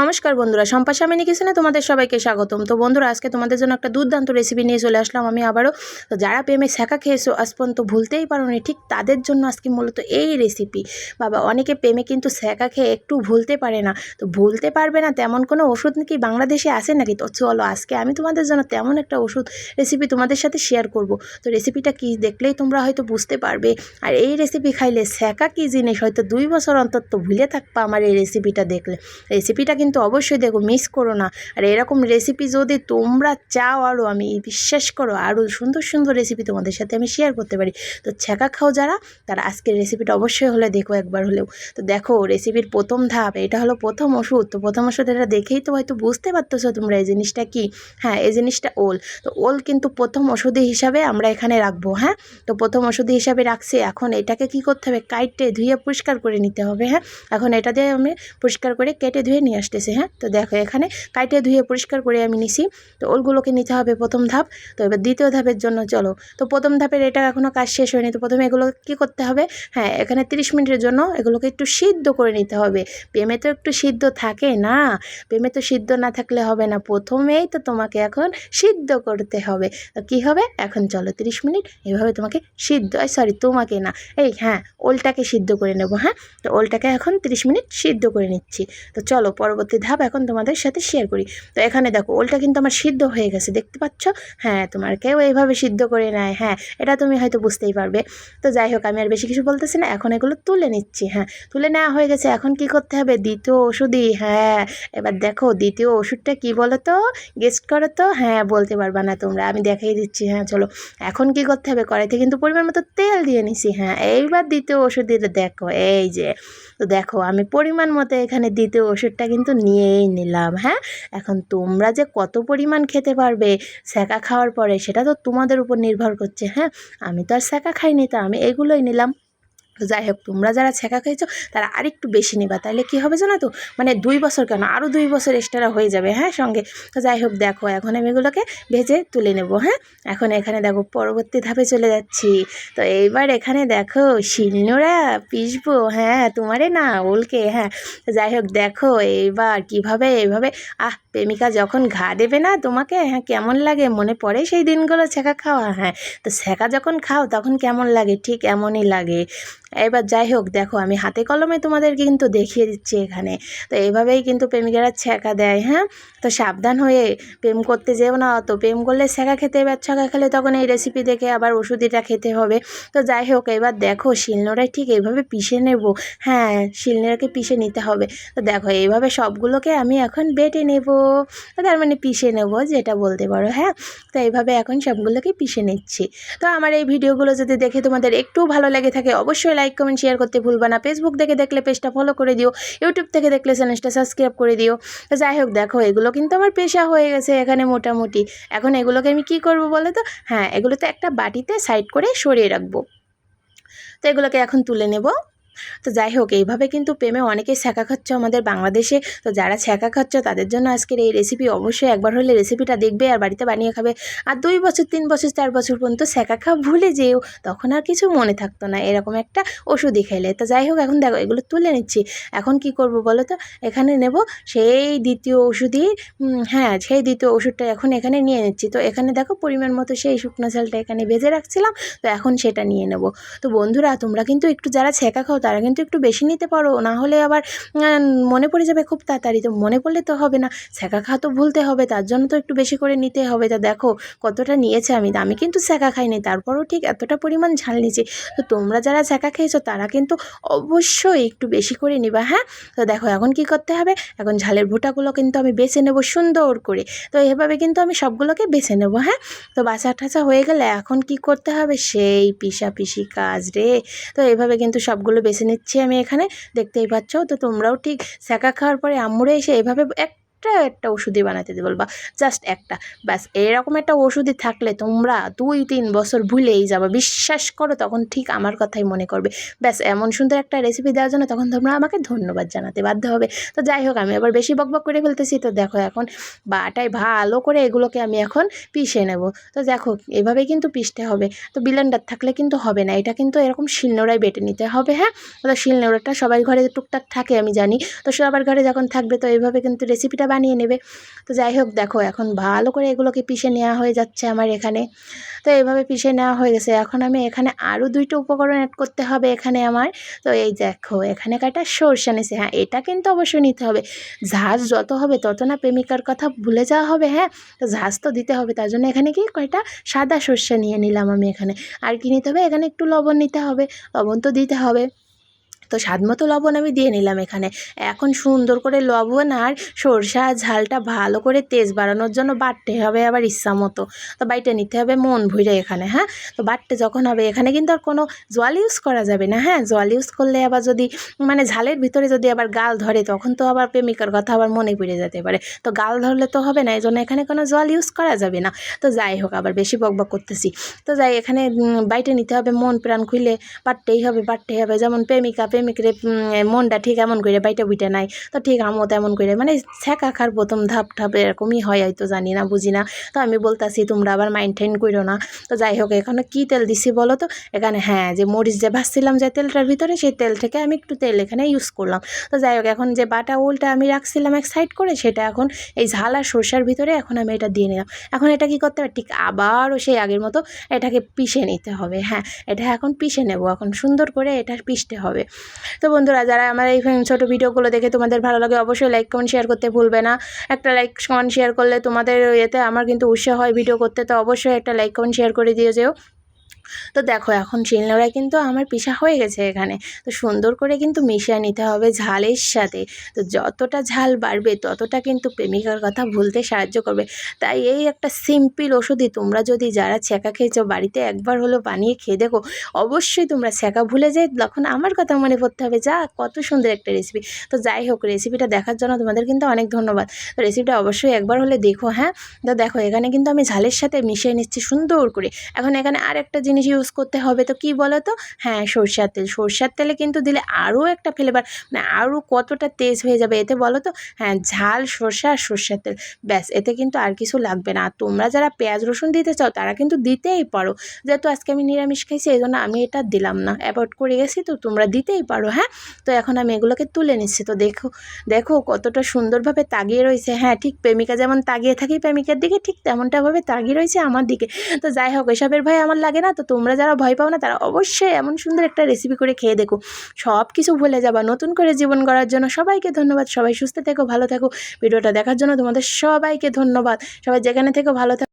নমস্কার বন্ধুরা সম্পা স্বামিনী কিচেনে তোমাদের সবাইকে স্বাগতম। তো বন্ধুরা, আজকে তোমাদের জন্য একটা দুর্দান্ত রেসিপি নিয়ে চলে আসলাম আমি আবারও। তো যারা প্রেমে শেখা খেয়েছো, আজ পর্যন্ত ভুলতেই পারোনি, ঠিক তাদের জন্য আজকে মূলত এই রেসিপি বাবা, অনেকে প্রেমে কিন্তু শেখা খেয়ে একটু ভুলতে পারে না। তো ভুলতে পারবে না, তেমন কোনো ওষুধ নাকি বাংলাদেশে আসে নাকি? তো চলো, আজকে আমি তোমাদের জন্য তেমন একটা ওষুধ রেসিপি তোমাদের সাথে শেয়ার করব। তো রেসিপিটা কি দেখলেই তোমরা হয়তো বুঝতে পারবে। আর এই রেসিপি খাইলে শেখা কী জিনিস? হয়তো দুই বছর অন্তর তো ভুলে থাকবা আমার এই রেসিপিটা দেখলে। রেসিপিটা কিন্তু অবশ্যই দেখো মিস করো না। আর এরকম রেসিপি যদি তোমরা চাও আরও আমি বিশ্বাস করো আরও সুন্দর সুন্দর রেসিপি তোমাদের সাথে আমি শেয়ার করতে পারি। তো ছ্যাঁকা খাও যারা, তারা আজকের রেসিপিটা অবশ্যই হলে দেখো একবার হলেও। তো দেখো রেসিপির প্রথম ধাপ, এটা হলো প্রথম ওষুধ। তো প্রথম ওষুধ এটা দেখেই তো হয়তো বুঝতে পারতেছো তোমরা এই জিনিসটা কি? হ্যাঁ এই জিনিসটা ওল। তো ওল কিন্তু প্রথম ওষুধি হিসাবে আমরা এখানে রাখব হ্যাঁ? তো প্রথম ওষুধি হিসাবে রাখছি। এখন এটাকে কি করতে হবে? কাইটে ধুয়ে পরিষ্কার করে নিতে হবে হ্যাঁ? এখন এটা দিয়ে আমি পরিষ্কার করে কেটে ধুয়ে নিয়ে আসতেছি হ্যাঁ? তো দেখো এখানে কাইটে ধুয়ে পরিষ্কার করে আমি নিছি। তো ওলগুলোকে নিতে হবে প্রথম ধাপ। তো এবার দ্বিতীয় ধাপের জন্য চলো। তো প্রথম ধাপের এটা এখনও কাজ শেষ হয়নি। তো প্রথমে এগুলো কী করতে হবে? হ্যাঁ এখানে তিরিশ মিনিটের জন্য এগুলোকে একটু সিদ্ধ করে নিতে হবে। প্রেমে তো একটু সিদ্ধ থাকে না। প্রেমে তো সিদ্ধ না থাকলে হবে না। প্রথমেই তো তোমাকে এখন সিদ্ধ করতে হবে। তো কী হবে? এখন চলো তিরিশ মিনিট এভাবে তোমাকে সিদ্ধ সরি তোমাকে না, এই হ্যাঁ ওলটাকে সিদ্ধ করে নেব হ্যাঁ? তো ওলটাকে এখন তিরিশ মিনিট সিদ্ধ করে নিচ্ছি। তো চলো পরবর্তী ধাপ এখন তোমাদের সাথে শেয়ার করি। তো এখানে দেখো, ওলটা কিন্তু আমার সিদ্ধ হয়ে গেছে, দেখতে পাচ্ছ? হ্যাঁ তোমার কেউ এইভাবে সিদ্ধ করে নেয় হ্যাঁ এটা তুমি হয়তো বুঝতেই পারবে। তো যাই হোক, আমি আর বেশি কিছু বলতেছি না, এখন এগুলো তুলে নিচ্ছি হ্যাঁ। তুলে নেওয়া হয়ে গেছে, এখন কি করতে হবে? দ্বিতীয় ওষুধই হ্যাঁ। এবার দেখো, দ্বিতীয় ওষুধটা কি বলো তো গেস্ট করো তো? হ্যাঁ বলতে পারবা না তোমরা, আমি দেখাই দিচ্ছি হ্যাঁ চলো। এখন কি করতে হবে? কড়াইতে কিন্তু পরিমাণ মতো তেল দিয়ে নিছি হ্যাঁ। এইবার দ্বিতীয় ওষুধ দিতে দেখো, এই যে। তো দেখো, আমি পরিমাণ মতো এখানে দ্বিতীয় ওষুধটা কিন্তু নিয়েই নিলাম হ্যাঁ? এখন তোমরা যে কত পরিমাণ খেতে পারবে স্যাঁকা খাওয়ার পরে, সেটা তো তোমাদের উপর নির্ভর করছে হ্যাঁ? আমি তো আর স্যাঁকা খাইনি, তো আমি এগুলোই নিলাম। যাই হোক, তোমরা যারা ছেঁকা খেয়েছো, তারা আরেকটু বেশি নেবা। তাহলে কী হবে জানো তো? মানে দুই বছর কেন? আরও দুই বছর এক্সট্রা হয়ে যাবে হ্যাঁ সঙ্গে। তো যাই হোক, দেখো, এখন আমি এগুলোকে ভেজে তুলে নেব হ্যাঁ? এখন এখানে দেখো, পরবর্তী ধাপে চলে যাচ্ছি। তো এইবার এখানে দেখো, শিলনোড়া পিসবো হ্যাঁ তোমারে না, ওলকে হ্যাঁ। যাই হোক, দেখো, এইবার কীভাবে, এইভাবে। আহ, প্রেমিকা যখন ঘা দেবে না তোমাকে হ্যাঁ কেমন লাগে? মনে পড়ে সেই দিনগুলো ছেঁকা খাওয়া হ্যাঁ। তো ছেঁকা যখন খাও, তখন কেমন লাগে? ঠিক এমনই লাগে। এবার যাই হোক, দেখো আমি হাতে কলমে তোমাদেরকে কিন্তু দেখিয়ে দিচ্ছি এখানে। তো এইভাবেই কিন্তু প্রেমিকারা ছ্যাঁকা দেয় হ্যাঁ? তো সাবধান হয়ে প্রেম করতে যেও না অত প্রেম করলে ছ্যাঁকা খেতে, এবার ছ্যাঁকা খেলে তখন এই রেসিপি দেখে আবার ওষুধিটা খেতে হবে। তো যাই হোক, এবার দেখো শিলনোড়ায় ঠিক এইভাবে পিষে নেব। হ্যাঁ শিলনোড়াকে পিষে নিতে হবে। তো দেখো এইভাবে সবগুলোকে আমি এখন বেটে নেব। তার মানে পিষে নেব যেটা বলতে পারো হ্যাঁ? তো এইভাবে এখন সবগুলোকে পিষে নিচ্ছি। তো আমার এই ভিডিওগুলো যদি দেখে তোমাদের একটু ভালো লেগে থাকে, অবশ্যই লাইক কমেন্ট শেয়ার করতে ভুলবা না। ফেসবুক থেকে দেখলে পেজটা ফলো করে দিও। ইউটিউব থেকে দেখলে চ্যানেলটা সাবস্ক্রাইব করে দিও। যাই হোক, দেখো, এগুলো কিন্তু আমার পেশা হয়ে গেছে এখানে মোটামুটি। এখন এগুলোকে আমি কি করব বলে তো? হ্যাঁ এগুলো তো একটা বাটিতে সাইড করে সরিয়ে রাখব। তো এগুলোকে এখন তুলে নেব। তো যাই হোক, এইভাবে কিন্তু প্রেমে অনেকেই ছ্যাঁকা খাচ্ছ আমাদের বাংলাদেশে। তো যারা ছ্যাঁকা খাচ্ছ, তাদের জন্য আজকের এই রেসিপি অবশ্যই একবার হলে রেসিপিটা দেখবে আর বাড়িতে বানিয়ে খাবে। আর দুই বছর, তিন বছর, চার বছর পর্যন্ত ছ্যাঁকা খাওয়া ভুলে যেও। তখন আর কিছু মনে থাকতো না, এরকম একটা ওষুধই খেলে তো যাই হোক, এখন দেখো, এগুলো তুলে নিচ্ছি। এখন কি করব বলো তো? এখানে নেব সেই দ্বিতীয় ওষুধই হ্যাঁ সেই দ্বিতীয় ওষুধটা এখন এখানে নিয়ে নিচ্ছি। তো এখানে দেখো, পরিমাণ মতো সেই শুকনো চালটা এখানে ভেজে রাখছিলাম। তো এখন সেটা নিয়ে নেব। তো বন্ধুরা, তোমরা কিন্তু একটু যারা ছ্যাঁকা খাও তারা কিন্তু একটু বেশি নিতে পারো, না হলে আবার মনে পড়ে যাবে খুব তাড়াতাড়ি। তো মনে পড়লে তো হবে না ছ্যাঁকা খাওয়া তো ভুলতে হবে, তার জন্য তো একটু বেশি করে নিতে হবে। তা দেখো কতটা নিয়েছে আমি আমি কিন্তু ছ্যাঁকা খাইনি, তারপরেও ঠিক এতটা পরিমাণ ঝাল নিয়েছি। তো তোমরা যারা ছ্যাঁকা খেয়েছো, তারা কিন্তু অবশ্যই একটু বেশি করে নিবা হ্যাঁ? তো দেখো এখন কি করতে হবে, এখন ঝালের ভুটাগুলো কিন্তু আমি বেছে নেব সুন্দর করে। তো এভাবে কিন্তু আমি সবগুলোকে বেছে নেব হ্যাঁ? তো বাসা ঠাসা হয়ে গেলে এখন কি করতে হবে, সেই পিসা পিসি কাজ রে। তো এভাবে কিন্তু সবগুলো বেছে নিচ্ছি আমি এখানে। দেখতেই পাচ্ছ? তো তোমরাও ঠিক ছ্যাঁকা খাওয়ার পরে আম্মুরে এসে এভাবে এক একটা একটা ওষুধই বানাতে বলবা জাস্ট একটা। ব্যাস, এরকম একটা ওষুধই থাকলে তোমরা দুই, তিন বছর ভুলেই যাবে। বিশ্বাস করো, তখন ঠিক আমার কথাই মনে করবে। ব্যাস, এমন সুন্দর একটা রেসিপি দেওয়ার জন্য তখন তোমরা আমাকে ধন্যবাদ জানাতে বাধ্য হবে। তো যাই হোক, আমি আবার বেশি বকবক করে ফেলতেছি। তো দেখো এখন বাটায় ভালো করে এগুলোকে আমি এখন পিষে নেব। তো দেখো, এভাবেই কিন্তু পিষতে হবে। তো ব্লেন্ডার থাকলে কিন্তু হবে না। এটা কিন্তু এরকম শিলনোড়ায় বেটে নিতে হবে হ্যাঁ? তো শিলনোড়াটা সবাই ঘরে টুকটাক থাকে, আমি জানি। তো সবার ঘরে যখন থাকবে, তো এইভাবে কিন্তু রেসিপিটা বানিয়ে নেবে। তো যাই হোক, দেখো এখন ভালো করে এগুলোকে পিষে নেওয়া হয়ে যাচ্ছে আমার এখানে। তো এইভাবে পিষে নেওয়া হয়ে গেছে। এখন আমি এখানে আরও দুইটা উপকরণ অ্যাড করতে হবে এখানে আমার। তো এই দেখো, এখানে কাটা সরষা নিছে হ্যাঁ এটা কিন্তু অবশ্যই নিতে হবে। ঝাঁজ যত হবে তত না প্রেমিকার কথা ভুলে যাওয়া হবে হ্যাঁ? তো ঝাঁজ তো দিতে হবে, তার জন্য এখানে কি কয়টা? সাদা সর্ষে নিয়ে নিলাম আমি এখানে। আর কি নিতে হবে? এখানে একটু লবণ নিতে হবে। লবণ তো দিতে হবে। তো স্বাদ মতো লবণ আমি দিয়ে নিলাম এখানে। এখন সুন্দর করে লবণ আর সরষা ঝালটা ভালো করে তেজ বাড়ানোর জন্য বাটতে হবে আবার ইচ্ছা মতো। তো বাইটে নিতে হবে মন ভুইরে এখানে হ্যাঁ? তো বাটতে যখন হবে, এখানে কিন্তু আর কোনো জল ইউজ করা যাবে না হ্যাঁ? জল ইউজ করলে আবার যদি মানে ঝালের ভিতরে যদি আবার গাল ধরে, তখন তো আবার প্রেমিকার কথা আবার মনে পড়ে যেতে পারে। তো গাল ধরলে তো হবে না এই জন্য এখানে কোনো জল ইউজ করা যাবে না। তো যাই হোক, আবার বেশি বকবক করতেছি। তো যাই, এখানে বাইটে নিতে হবে মন, প্রাণ খুলে পারতেই হবে পারতেই হবে। যেমন প্রেমিকা প্রেমিকরে মনটা ঠিক এমন করে বাইটা বুইটা নাই। তো ঠিক আমও তেমন করে মানে ছ্যাঁকা খার প্রথম ধাপ ধাপ এরকমই হয় হয়তো জানি না, বুঝি না। তো আমি বলতাছি, তোমরা আবার মাইন্ড ঠাইন করো না। তো যাই হোক, এখানে কী তেল দিছি বলো তো? এখানে হ্যাঁ যে মরিচ যে ভাজছিলাম যে তেলটার ভিতরে, সেই তেল থেকে আমি একটু তেল এখানে ইউজ করলাম। তো যাই হোক, এখন যে বাটা উলটা আমি রাখছিলাম এক সাইড করে, সেটা এখন এই ঝাল আর সরষার ভিতরে এখন আমি এটা দিয়ে নিলাম। এখন এটা কি করতে হবে? ঠিক আবারও সেই আগের মতো এটাকে পিষে নিতে হবে। হ্যাঁ এটা এখন পিষে নেব। এখন সুন্দর করে এটা পিষতে হবে। তো বন্ধুরা, যারা আমার এই ছোটো ভিডিওগুলো দেখে তোমাদের ভালো লাগে, অবশ্যই লাইক কমেন্ট শেয়ার করতে ভুলবে না। একটা লাইক কমেন্ট শেয়ার করলে তোমাদের এতে আমার কিন্তু উৎসাহ হয় ভিডিও করতে, তো অবশ্যই একটা লাইক কমেন্ট শেয়ার করে দিয়ে যেও। তো দেখো, এখন শিলনোড়ায় কিন্তু আমার পিসা হয়ে গেছে এখানে। তো সুন্দর করে কিন্তু মিশিয়ে নিতে হবে ঝালের সাথে। তো যতটা ঝাল বাড়বে, ততটা কিন্তু প্রেমিকার কথা ভুলতে সাহায্য করবে। তাই এই একটা সিম্পল ওষুধই তোমরা যদি যারা ছ্যাঁকা খেয়েছো বাড়িতে একবার হলো বানিয়ে খেয়ে দেখো, অবশ্যই তোমরা ছ্যাঁকা ভুলে যাই তখন আমার কথা মনে পড়তে হবে, যা কত সুন্দর একটা রেসিপি তো যাই হোক রেসিপিটা দেখার জন্য তোমাদের কিন্তু অনেক ধন্যবাদ। তো রেসিপিটা অবশ্যই একবার হলে দেখো হ্যাঁ? তো দেখো, এখানে কিন্তু আমি ঝালের সাথে মিশিয়ে নিচ্ছি সুন্দর করে। এখন এখানে আর একটা জিনিস ইউজ করতে হবে। তো কি বলো তো হ্যাঁ সরষের তেল। সরষের তেলে কিন্তু দিলে আরও একটা ফ্লেভার মানে আরও কতটা তেজ হয়ে যাবে। এতে বলো তো হ্যাঁ ঝাল, সরষে আর সরষের তেল। ব্যাস, এতে কিন্তু আর কিছু লাগবে না। আর তোমরা যারা পেঁয়াজ, রসুন দিতে চাও, তারা কিন্তু দিতেই পারো। যেহেতু আজকে আমি নিরামিষ খাইছি, এই জন্য আমি এটা দিলাম না। অ্যাভয়েড করে গেছি তো তোমরা দিতেই পারো হ্যাঁ? তো এখন আমি এগুলোকে তুলে নিচ্ছি। তো দেখো দেখো কতটা সুন্দরভাবে তাগিয়ে রয়েছে। হ্যাঁ ঠিক প্রেমিকা যেমন তাগিয়ে থাকি প্রেমিকার দিকে, ঠিক তেমনটাভাবে তাগিয়ে রয়েছে আমার দিকে। তো যাই হোক, এসবের ভয় আমার লাগে না? তো তোমরা যারা ভয় পাও না, তারা অবশ্যই এমন সুন্দর একটা রেসিপি করে খেয়ে দেখো। সব কিছু ভুলে যাবা। নতুন করে জীবন গড়ার জন্য সবাইকে ধন্যবাদ। সবাই সুস্থ থেকো, ভালো থেকো। ভিডিওটা দেখার জন্য তোমাদের সবাইকে ধন্যবাদ। সবাই যেখানে থেকো, ভালো থেকো।